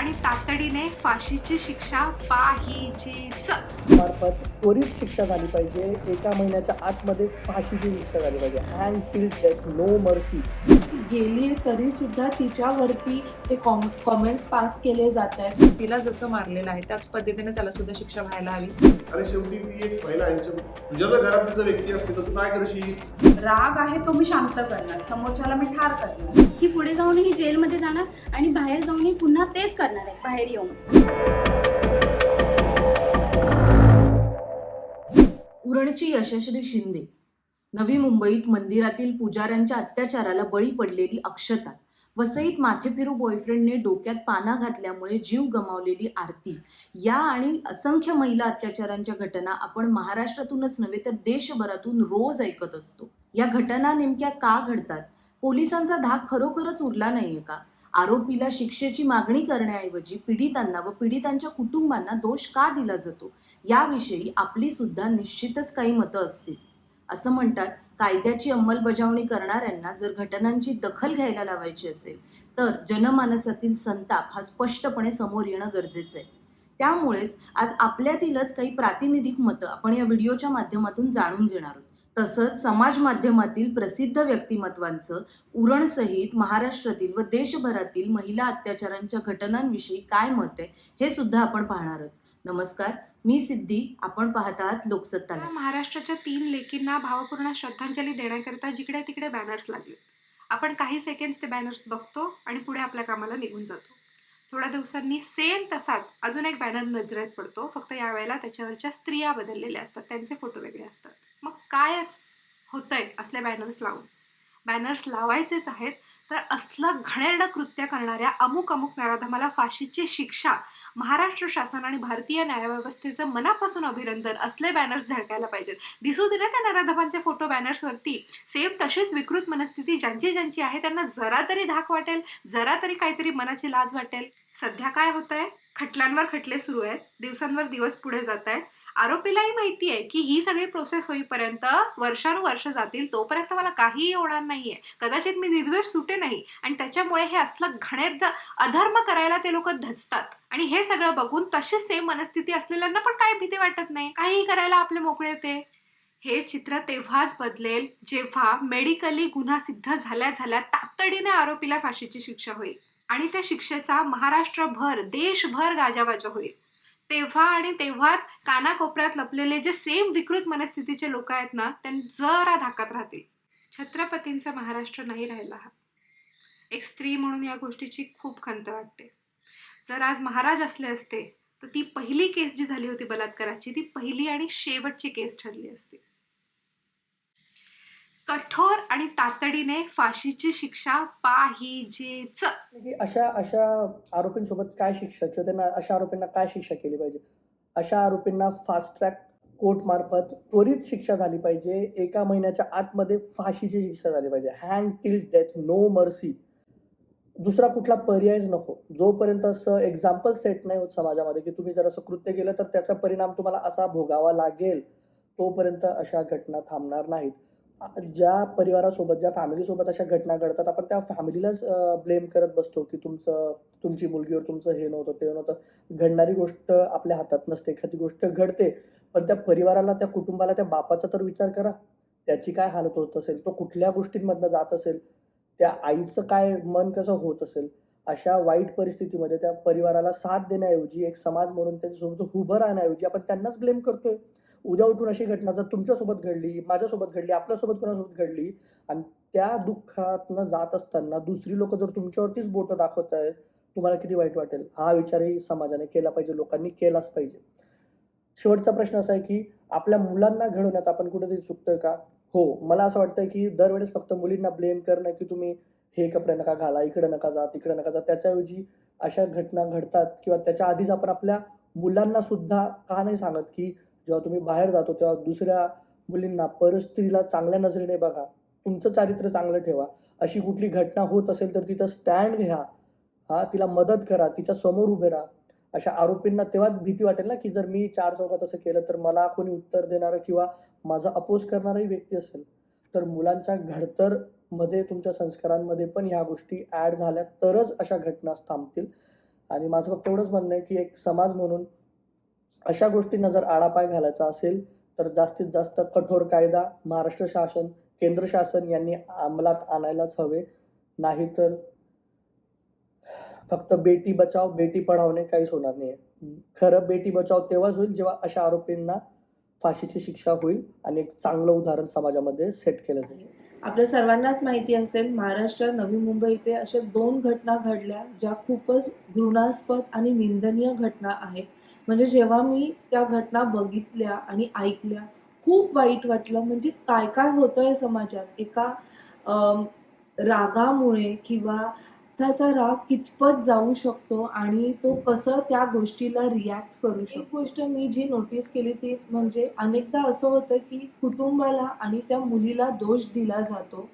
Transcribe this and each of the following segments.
आणि तातडीने फाशीची शिक्षा पाहिजेच मार्फत त्वरित शिक्षा झाली पाहिजे. एका महिन्याच्या आतमध्ये फाशीची शिक्षा झाली पाहिजे. हँड टिल डेथ नो मर्सी गेली तरी सुद्धा तिच्यावरती ते कॉम कॉमेंट्स पास केले जात आहेत. तिला जसं मारलेलं आहे त्याच पद्धतीने त्याला सुद्धा शिक्षा व्हायला हवी. अरे शेवटी ती एक महिला तुझ्या जर घरात व्यक्ती असते तर तू काय करशील? राग आहे तो मी शांत करणार समोरच्याला मी ठार करणार. की पुढे जाऊनही जेलमध्ये जाणार आणि बाहेर जाऊनही पुन्हा तेच करणार आहे बाहेर येऊन. उरणची यशस्वी शिंदे. नवी मुंबईत मंदिरातील पुजाऱ्यांच्या अत्याचाराला बळी पडलेली अक्षता वसईत माथेफिरू बॉयफ्रेंडने डोक्यात पाना घातल्यामुळे जीव गमावलेली आरती या आणि असंख्य महिला अत्याचारांच्या घटना आपण महाराष्ट्रातूनच नव्हे तर देशभरातून रोज ऐकत असतो. या घटना नेमक्या का घडतात? पोलिसांचा धाक खरोखरच उरला नाहीये का? आरोपीला शिक्षेची मागणी करण्याऐवजी पीडितांना व पीडितांच्या कुटुंबांना दोष का दिला जातो? याविषयी आपली सुद्धा निश्चितच काही मतं असतील. असं म्हणतात कायद्याची अंमलबजावणी करणाऱ्यांना जर घटनांची दखल घ्यायला लावायची असेल तर जनमानसातील संताप हा स्पष्टपणे समोर येणं गरजेचं आहे. त्यामुळेच आज आपल्यातीलच काही प्रातिनिधिक मतं आपण या व्हिडिओच्या माध्यमातून जाणून घेणार आहोत. तसंच समाज माध्यमातील प्रसिद्ध व्यक्तिमत्वांचं उरणसहित महाराष्ट्रातील व देशभरातील महिला अत्याचारांच्या घटनांविषयी काय मत आहे हे सुद्धा आपण पाहणार आहोत. नमस्कार मी सिद्धी आपण पाहत आहात लोकसत्ताला महाराष्ट्राच्या तीन लेकींना भावपूर्ण श्रद्धांजली देण्याकरिता जिकडे तिकडे बॅनर्स लागले आपण काही सेकंड्स ते बॅनर्स बघतो आणि पुढे आपल्या कामाला निघून जातो. थोड्या दिवसांनी सेम तसाच अजून एक बॅनर नजरेत पडतो. फक्त यावेळेला त्याच्यावरच्या स्त्रिया बदललेल्या असतात. त्यांचे फोटो वेगळे असतात. मग कायच होतंय असले बॅनर्स लावून? बॅनर्स लावायचेच आहेत तर असलं घणेरडं कृत्य करणाऱ्या अमुक अमुक नराधमाला फाशीची शिक्षा महाराष्ट्र शासन आणि भारतीय न्यायव्यवस्थेचं मनापासून अभिनंदन असले बॅनर्स झळकायला पाहिजेत. दिसू दे ना त्या नराधमांचे फोटो बॅनर्सवरती सेम तशीच विकृत मनस्थिती ज्यांची ज्यांची आहे त्यांना जरा तरी धाक वाटेल जरा तरी काहीतरी मनाची लाज वाटेल. सध्या काय होत आहे खटल्यांवर खटले सुरू आहेत दिवसांवर दिवस पुढे जात आहेत. आरोपीलाही माहिती आहे की ही सगळी प्रोसेस होईपर्यंत वर्षानुवर्ष जातील तोपर्यंत मला काहीही होणार नाहीये. कदाचित मी निर्दोष सुटे नाही आणि त्याच्यामुळे हे असलं घणेरद अधर्म करायला ते लोक धजतात. आणि हे सगळं बघून तशीच सेम मनस्थिती असलेल्यांना पण काही भीती वाटत नाही. काहीही करायला आपले मोकळे येते. हे चित्र तेव्हाच बदलेल जेव्हा मेडिकली गुन्हा सिद्ध झाल्या झाल्या तातडीने आरोपीला फाशीची शिक्षा होईल. आणि त्या शिक्षेचा महाराष्ट्रभर देशभर गाजावाजा होईल. तेव्हा आणि तेव्हाच कानाकोपऱ्यात लपलेले जे सेम विकृत मनस्थितीचे लोक आहेत ना त्यांनी जरा धाकात राहतील छत्रपतींचा महाराष्ट्र नाही राहिला हा. एक स्त्री म्हणून या गोष्टीची खूप खंत वाटते. जर आज महाराज असले असते तर ती पहिली केस जी झाली होती बलात्काराची ती पहिली आणि शेवटची केस ठरली असती. कठोर आणि तातडीने फाशीची शिक्षा पाहिजेच. की अशा अशा आरोपींसोबत काय शिक्षा किंवा त्यांना अशा आरोपींना काय शिक्षा केली पाहिजे? अशा आरोपींना फास्ट ट्रॅक कोर्ट मार्फत त्वरित शिक्षा झाली पाहिजे. एका महिन्याच्या आतमध्ये फाशीची शिक्षा झाली पाहिजे. Hang till death no mercy दुसरा कुठला पर्यायच नको. जोपर्यंत असं एक्झाम्पल सेट नाही होत समाजामध्ये की तुम्ही जर असं कृत्य केलं तर त्याचा परिणाम तुम्हाला असा भोगावा लागेल तोपर्यंत अशा घटना थांबणार नाहीत. ज्या परिवारासोबत ज्या फॅमिलीसोबत अशा घटना घडतात आपण त्या फॅमिलीलाच ब्लेम करत बसतो की तुमचं तुमची मुलगीवर तुमचं हे नव्हतं ते नव्हतं. घडणारी गोष्ट आपल्या हातात नसते एखादी गोष्ट घडते पण त्या परिवाराला त्या कुटुंबाला त्या बापाचा तर विचार करा. त्याची काय हालत होत असेल तो कुठल्या गोष्टींमधनं जात असेल त्या आईचं काय मन कसं होत असेल अशा वाईट परिस्थितीमध्ये त्या परिवाराला साथ देण्याऐवजी एक समाज म्हणून त्यांच्यासोबत उभं राहण्याऐवजी आपण त्यांनाच ब्लेम करतोय. उद्या उठून अशी घटना जर तुमच्यासोबत घडली माझ्यासोबत घडली आपल्यासोबत कोणासोबत घडली आणि त्या दुःखातनं जात असताना दुसरी लोक जर तुमच्यावरतीच बोटं दाखवत आहेत तुम्हाला किती वाईट वाटेल? हा विचारही समाजाने केला पाहिजे लोकांनी केलाच पाहिजे. शेवटचा प्रश्न असा आहे की आपल्या मुलांना घडवण्यात आपण कुठेतरी चुकतोय का? हो मला असं वाटतं की दरवेळेस फक्त मुलींना ब्लेम करणं की तुम्ही हे कपडे नका घाला इकडे नका जा तिकडे नका जा. त्याच्याऐवजी अशा घटना घडतात किंवा त्याच्या आधीच आपण आपल्या मुलांना सुद्धा का नाही सांगत की जेव्हा तुम्ही बाहेर जातो तेव्हा दुसऱ्या मुलींना परस्त्रीला चांगल्या नजरेने बघा तुमचं चारित्र्य चांगलं ठेवा. अशी कुठली घटना होत असेल तर तिथं स्टँड घ्या. हा तिला मदत करा तिच्या समोर उभे राहा. अशा आरोपींना तेव्हाच भीती वाटेल ना की जर मी चार चौकात असं केलं तर मला कोणी उत्तर देणारं किंवा माझा अपोज करणाराही व्यक्ती असेल. तर मुलांच्या घडतर मध्ये तुमच्या संस्कारांमध्ये पण ह्या गोष्टी ॲड झाल्या तरच अशा घटना थांबतील. आणि माझं फक्त एवढंच म्हणणं आहे की एक समाज म्हणून अशा गोष्टींना जर आळापाय घालायचा असेल तर जास्तीत जास्त कठोर कायदा महाराष्ट्र शासन केंद्र शासन यांनी अंमलात आणायलाच हवे. नाहीतर फक्त बेटी बचाव बेटी पढावणे काहीच होणार नाही खरं बेटी बचाव तेव्हाच होईल जेव्हा अशा आरोपींना फाशीची शिक्षा होईल आणि एक चांगलं उदाहरण समाजामध्ये सेट केलं जाईल. आपल्या सर्वांनाच माहिती असेल महाराष्ट्र नवी मुंबई इथे अशा दोन घटना घडल्या ज्या खूपच घृणास्पद आणि निंदनीय घटना आहेत. म्हणजे जेव्हा मी त्या घटना बघितल्या आणि ऐकल्या खूप वाईट वाटलं. म्हणजे काय काय होतंय समाजात? एका रागामुळे किंवा त्याचा राग कितपत जाऊ शकतो आणि तो कसं त्या गोष्टीला रिॲक्ट करू शकतो? एक गोष्ट मी जी नोटीस केली ती म्हणजे अनेकदा असं होतं की कुटुंबाला आणि त्या मुलीला दोष दिला जातो.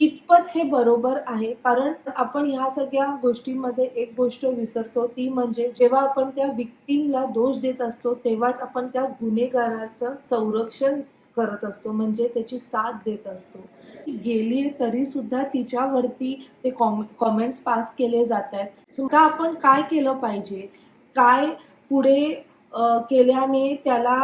कितपत हे बरोबर आहे? कारण आपण ह्या सगळ्या गोष्टींमध्ये एक गोष्ट विसरतो ती म्हणजे जेव्हा आपण त्या विक्टीमला दोष देत असतो तेव्हाच आपण त्या गुन्हेगाराचं संरक्षण करत असतो म्हणजे त्याची साथ देत असतो. ती गेली तरी सुद्धा तिच्यावरती ते कॉम कॉमेंट्स पास केले जात आहेत सुद्धा आपण काय केलं पाहिजे? काय पुढे केल्याने त्याला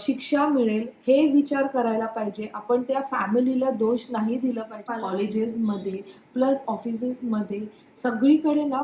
शिक्षा मिळेल? हे विचार करायला पाहिजे. आपण त्या फॅमिलीला दोष नाही दिला पाहिजे. कॉलेजेसमध्ये प्लस ऑफिसेसमध्ये सगळीकडे ना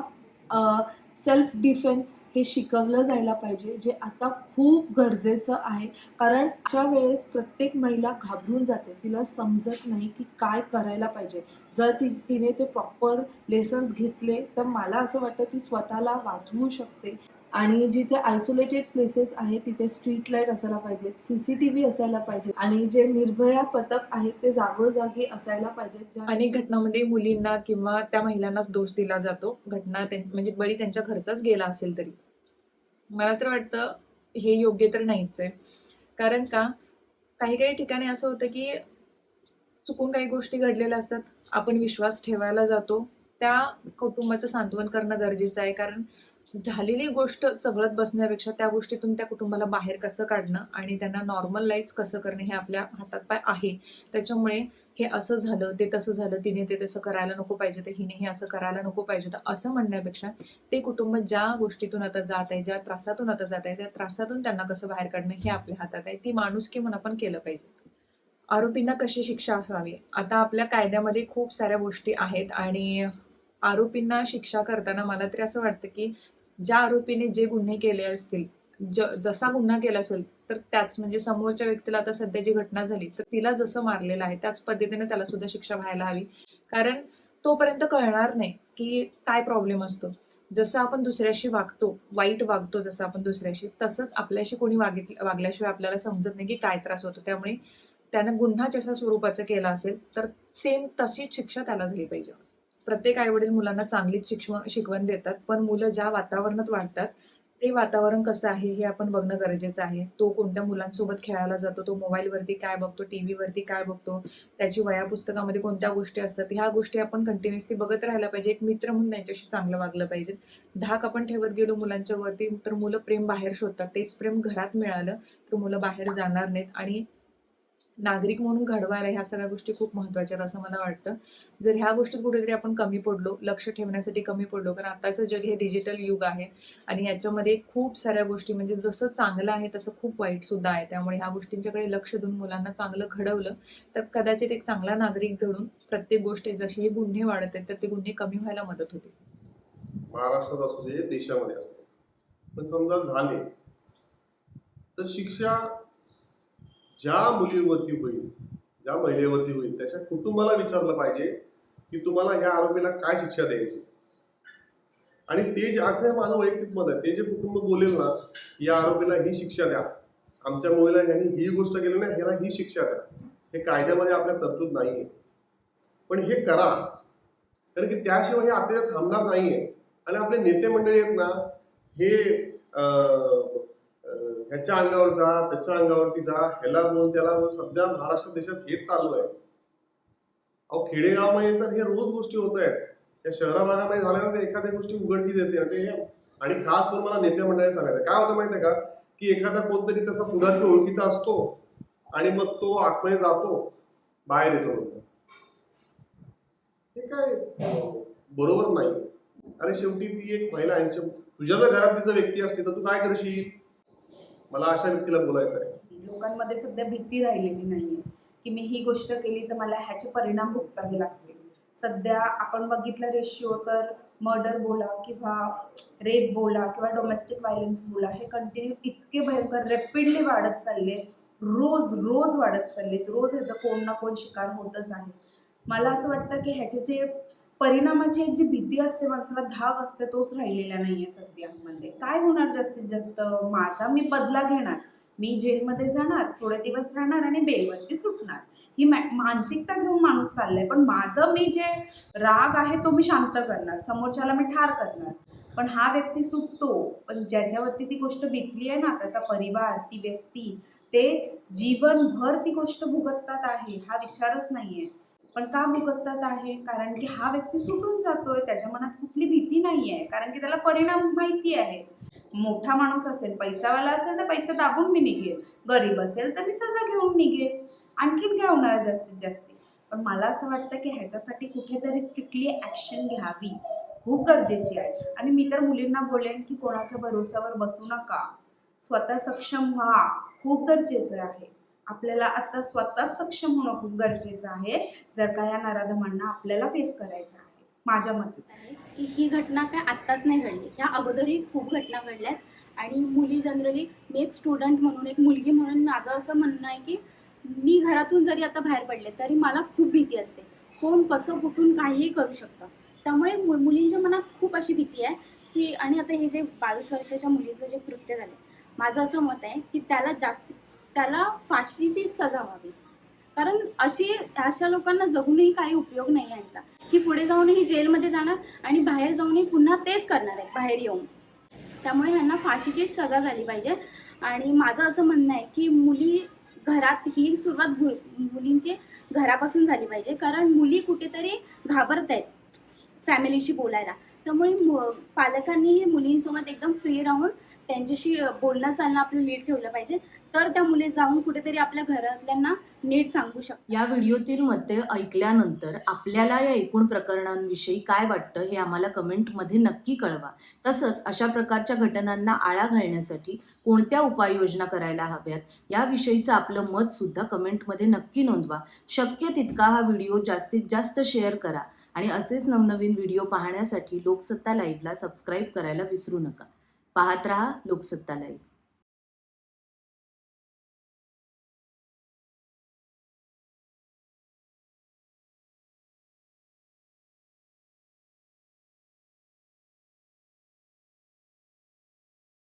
सेल्फ डिफेन्स हे शिकवलं जायला पाहिजे जे आता खूप गरजेचं आहे. कारण अशा वेळेस प्रत्येक महिला घाबरून जाते तिला समजत नाही की काय करायला पाहिजे. जर ती तिने ते प्रॉपर लेसन्स घेतले तर मला असं वाटतं ती स्वतःला वाचवू शकते. आणि जिथे आयसोलेटेड प्लेसेस आहेत तिथे स्ट्रीट लाइट असायला पाहिजेत सी सी टी व्ही असायला पाहिजे आणि जे निर्भया पथक आहेत ते जागोजागी असायला पाहिजेत ज्या- अनेक घटनांमध्ये मुलींना किंवा त्या महिलांनाच दोष दिला जातो. घटना म्हणजे बळी त्यांच्या घरचाच गेला असेल तरी. मला तर वाटतं हे योग्य तर नाहीच आहे. कारण का काही काही ठिकाणी असं होतं की चुकून काही गोष्टी घडलेल्या असतात. आपण विश्वास ठेवायला जातो. त्या कुटुंबाचं सांत्वन करणं गरजेचं आहे. कारण झालेली गोष्ट चघळत बसण्यापेक्षा त्या गोष्टीतून त्या कुटुंबाला बाहेर कसं काढणं आणि त्यांना नॉर्मल लाईफ कसं करणं हे आपल्या हातात पाय आहे. त्याच्यामुळे हे असं झालं ते तसं झालं तिने ते तसं करायला नको पाहिजे तर हिने हे असं करायला नको पाहिजे. तर असं म्हणण्यापेक्षा ते कुटुंब ज्या गोष्टीतून आता जात आहे ज्या त्रासातून आता जात आहे त्या त्रासातून त्यांना कसं बाहेर काढणं हे आपल्या हातात आहे. ती माणूस म्हणून आपण केलं पाहिजे. आरोपींना कशी शिक्षा असावी? आता आपल्या कायद्यामध्ये खूप साऱ्या गोष्टी आहेत आणि आरोपींना शिक्षा करताना मला तरी असं वाटतं की ज्या आरोपीने जे गुन्हे केले असतील ज जसा गुन्हा केला असेल तर त्याच म्हणजे समोरच्या व्यक्तीला आता सध्या जी घटना झाली तर तिला जसं मारलेलं आहे त्याच पद्धतीने त्याला सुद्धा शिक्षा व्हायला हवी. कारण तोपर्यंत कळणार नाही की काय प्रॉब्लेम असतो. जसं आपण दुसऱ्याशी वागतो वाईट वागतो जसं आपण दुसऱ्याशी तसंच आपल्याशी कोणी वागित वागल्याशिवाय आपल्याला समजत नाही की काय त्रास होतो. त्यामुळे त्यानं गुन्हा जशा स्वरूपाचा केला असेल तर सेम तशीच शिक्षा त्याला झाली पाहिजे. प्रत्येक आईवडील मुलांना चांगलीच शिक्षण शिकवण देतात. पण मुलं ज्या वातावरणात वाढतात ते वातावरण कसं आहे हे आपण बघणं गरजेचं आहे. तो कोणत्या मुलांसोबत खेळायला जातो तो मोबाईलवरती काय बघतो टी व्हीवरती काय बघतो त्याची वया पुस्तकामध्ये कोणत्या गोष्टी असतात ह्या गोष्टी आपण कंटिन्युअसली बघत राहायला पाहिजे. एक मित्र म्हणून त्यांच्याशी चांगलं वागलं पाहिजे. धाक आपण ठेवत गेलो मुलांच्या वरती तर मुलं प्रेम बाहेर शोधतात. तेच प्रेम घरात मिळालं तर मुलं बाहेर जाणार नाहीत. आणि नागरिक म्हणून घडवायला ह्या सगळ्या गोष्टी खूप महत्त्वाच्या आहेत असं मला वाटतं. जर ह्या गोष्टीत कुठेतरी आपण कमी पडलो लक्ष ठेवण्यासाठी कमी पडलो कारण आताचं जग हे डिजिटल युग आहे आणि याच्यामध्ये खूप साऱ्या गोष्टी म्हणजे जसं चांगलं आहे तसं खूप वाईट सुद्धा आहे. त्यामुळे ह्या गोष्टींच्याकडे लक्ष देऊन मुलांना चांगलं घडवलं तर कदाचित एक चांगला नागरिक घडून प्रत्येक गोष्टी जशी हे गुन्हे वाढत आहेत तर ते गुन्हे कमी व्हायला मदत होते. महाराष्ट्रात असू दे देशामध्ये असू पण समजा झाले तर शिक्षा ज्या मुलीवरती होईल ज्या महिलेवरती होईल त्याच्या कुटुंबाला विचारलं पाहिजे की तुम्हाला ह्या आरोपीला काय शिक्षा द्यायची? आणि ते जे असं आहे माझं वैयक्तिक मत आहे. ते जे कुटुंब बोलेल ना या आरोपीला ही शिक्षा द्या. आमच्या मुलीला ह्यांनी ही गोष्ट केली ना ह्याला ही शिक्षा द्या. हे कायद्यामध्ये आपल्या तरतूद नाहीये. पण हे करा. कारण की त्याशिवाय हे आपल्याला थांबणार नाहीये. आणि आपले नेते मंडळी आहेत ना हे अं, ह्याच्या अंगावर जा त्याच्या अंगावरती जा ह्याला बोल त्याला बोल. सध्या महाराष्ट्र देशात हेच चालू आहे. अहो खेडेगावमध्ये तर हे रोज गोष्टी होत आहेत. या शहरा भागामध्ये झाल्यानंतर एखाद्या गोष्टी उघडकीस येते. आणि ते आणि खास करून मला नेते मंडळी सांगायचं काय होतं माहितीये का? की एखादा कोणतरी त्याचा पुढारी ओळखीचा असतो आणि मग तो आतमध्ये जातो बाहेर येतो हे काय? बरोबर नाही. अरे शेवटी ती एक महिला यांच्या तुझ्या जर घरात तिचं व्यक्ती असते तर तू काय करशील? मला अशा व्यक्तीला बोलायचं आहे. लोकांमध्ये सध्या भीती राहिलेली नाहीये की मी ही गोष्ट केली तर मला ह्याचे परिणाम भोगतावे लागतील. सध्या आपण बघितलं रेशिओ तर मर्डर बोला किंवा रेप बोला किंवा डोमेस्टिक व्हायलन्स बोला हे कंटिन्यू इतके भयंकर रेपिडली वाढत चालले रोज रोज वाढत चाललेत. रोज ह्याचा कोण ना कोण शिकार होतच आहे. मला असं वाटतं की ह्याचे जे परिणामाची एक जी भीती असते माणसाला धाक असते तोच राहिलेला नाहीये सध्यामध्ये. काय होणार जास्तीत जास्त? माझा मी बदला घेणार. मी जेलमध्ये जाणार थोडे दिवस राहणार आणि बेलवरती सुटणार. ही मानसिकता घेऊन माणूस चाललाय. पण माझं मी जे राग आहे तो मी शांत करणार. समोरच्याला मी ठार करणार. पण हा व्यक्ती सुटतो. पण ज्याच्यावरती ती गोष्ट बितली आहे ना त्याचा परिवार ती व्यक्ती ते जीवनभर ती गोष्ट भुगततात आहे हा विचारच नाहीये. पण का भुगततात आहे? कारण की हा व्यक्ती सुटून जातोय त्याच्या मनात कुठली भीती नाही आहे कारण की त्याला परिणाम माहिती आहे. मोठा माणूस असेल पैसावाला असेल तर पैसा दाबून मी निघेल. गरीब असेल तर मी सजा घेऊन निघेल. आणखीन काय होणार जास्तीत जास्त? पण मला असं वाटतं की ह्याच्यासाठी कुठेतरी स्ट्रिक्टली ॲक्शन घ्यावी. खूप गरजेची आहे. आणि मी तर मुलींना बोलेन की कोणाच्या भरोश्यावर बसू नका. स्वतः सक्षम व्हा. खूप गरजेचं आहे. आपल्याला आता स्वतः सक्षम होणं खूप गरजेचं आहे जर का या नराधमांना आपल्याला फेस करायचं आहे माझ्या मते. की ही घटना काय आत्ताच नाही घडली. ह्या अगोदरही खूप घटना घडल्यात. आणि मुली जनरली मी एक स्टुडंट म्हणून एक मुलगी म्हणून माझं असं म्हणणं आहे की मी घरातून जरी आता बाहेर पडले तरी मला खूप भीती असते. कोण कसं कुठून काहीही करू शकतं. त्यामुळे मु मुलींच्या मनात खूप अशी भीती आहे की आणि आता हे जे बावीस वर्षाच्या मुलीचं जे कृत्य झाले माझं असं मत आहे की त्याला जास्त त्याला फाशीची सजा व्हावी. कारण अशी अशा लोकांना जगूनही काही उपयोग नाही आहे यांचा. की पुढे जाऊनही जेलमध्ये जाणार आणि बाहेर जाऊनही पुन्हा तेच करणार आहे बाहेर येऊन. त्यामुळे ह्यांना फाशीची सजा झाली पाहिजे. आणि माझं असं म्हणणं आहे की मुली घरात ही सुरुवात मुलींची घरापासून झाली पाहिजे. कारण मुली कुठेतरी घाबरत आहेत फॅमिलीशी बोलायला. त्यामुळे मु पालकांनीही मुलींसोबत एकदम फ्री राहून त्यांच्याशी बोलणं चालणं आपलं नीट ठेवलं पाहिजे. तर त्या मुली जाऊन कुठेतरी आपल्या घरातल्यांना नीट सांगू शकतात. या व्हिडिओतील मते ऐकल्यानंतर आपल्याला या एकूण प्रकरणांविषयी काय वाटतं हे आम्हाला कमेंटमध्ये नक्की कळवा. तसंच अशा प्रकारच्या घटनांना आळा घालण्यासाठी कोणत्या उपाययोजना करायला हव्यात याविषयीचं आपलं मत सुद्धा कमेंटमध्ये नक्की नोंदवा. शक्य तितका हा व्हिडिओ जास्तीत जास्त शेअर करा. आणि असेच नवनवीन व्हिडिओ पाहण्यासाठी लोकसत्ता लाईव्हला सबस्क्राईब करायला विसरू नका. पाहत रहा लोकसत्ता लाईव्ह.